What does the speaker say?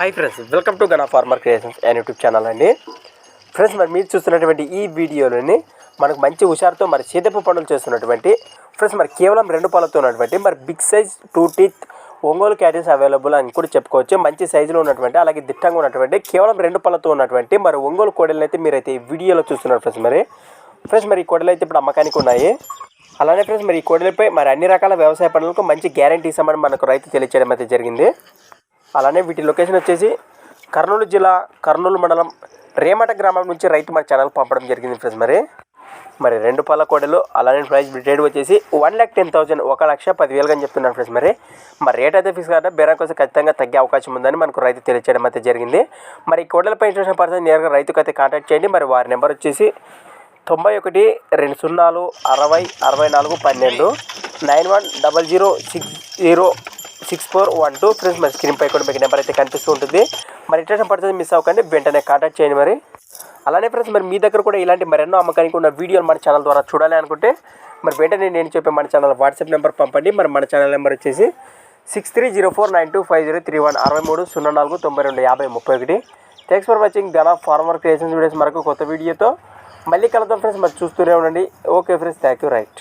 Hi friends welcome to Gana farmer creations and YouTube channel అండి. Friends మరి మీరు చూస్తున్నటువంటి ఈ వీడియోలోని మనకు మంచి హుషారుతో మరి సీతపు పనులు చేస్తున్నటువంటి ఫ్రెండ్స్ మరి కేవలం రెండు పళ్ళతో ఉన్నటువంటి మరి big size two teeth Ongole catties available అని కూడా చెప్పుకోవచ్చు. మంచి సైజులో ఉన్నటువంటి అలాగే దిట్టంగా ఉన్నటువంటి కేవలం రెండు పళ్ళతో ఉన్నటువంటి మరి ఒంగోలు కోడలు అయితే మీరైతే ఈ వీడియోలో చూస్తున్నారు ఫ్రెండ్స్ మరి. ఫ్రెండ్స్ మరి ఈ కోడలు అయితే ఇప్పుడు అమ్మకానికి ఉన్నాయి. అలానే ఫ్రెండ్స్ మరి ఈ కోడలపై మరి అన్ని రకాల వ్యవసాయ పనులకు మంచి గ్యారంటీ ఇస్తామని మనకు రైతు తెలియచేయడం అయితే జరిగింది. అలానే వీటి లొకేషన్ వచ్చేసి కర్నూలు జిల్లా కర్నూలు మండలం రేమట గ్రామం నుంచి రైతు మన ఛానల్ పంపడం జరిగింది ఫ్రెండ్స్ మరి మరి రెండు పళ్ళ కోడలు అలానే ప్రైస్ రేట్ వచ్చేసి వన్ ల్యాక్ టెన్ థౌసండ్ ఒక లక్ష పదివేలుగా అని చెప్తున్నాను ఫ్రెండ్స్ మరి మరి రేట్ అయితే ఫిక్స్ కాదు బేరం కోసం ఖచ్చితంగా తగ్గే అవకాశం ఉందని మనకు రైతు తెలియచేయడం అయితే జరిగింది. మరి ఈ కోడలపై ఇంట్రెస్ట్ పర్సన్ నేరుగా రైతుకు అయితే కాంటాక్ట్ చేయండి. మరి వారి నెంబర్ వచ్చేసి తొంభై ఒకటి రెండు సున్నాలు అరవై అరవై నాలుగు పన్నెండు nine one double zero six zero six four one two friends మరి స్క్రీన్ పై కూడా మీకు నెంబర్ అయితే కనిపిస్తూ ఉంటుంది. మరి ఇంట్రెస్ట్ పడుతుంది మిస్ అవ్వకండి వెంటనే కాంటాక్ట్ చేయండి మరి. అలానే ఫ్రెండ్స్ మరి మీ దగ్గర కూడా ఇలాంటి మరెన్నో అమ్మకానికి ఉన్న వీడియోలు మన ఛానల్ ద్వారా చూడాలి అనుకుంటే మరి వెంటనే నేను చెప్పే మన ఛానల్ వాట్సాప్ నెంబర్ పంపండి. మరి మన ఛానల్ నెంబర్ వచ్చేసి six three zero four nine two five zero three one అరవై మూడు సున్నా నాలుగు తొంభై రెండు యాభై ముప్పై ఒకటి thanks for watching Gana farmer creations videos మరొక కొత్త వీడియోతో మళ్ళీ కలుద్దాం ఫ్రెండ్స్ మరి చూస్తూనే ఉండండి. Okay friends thank you right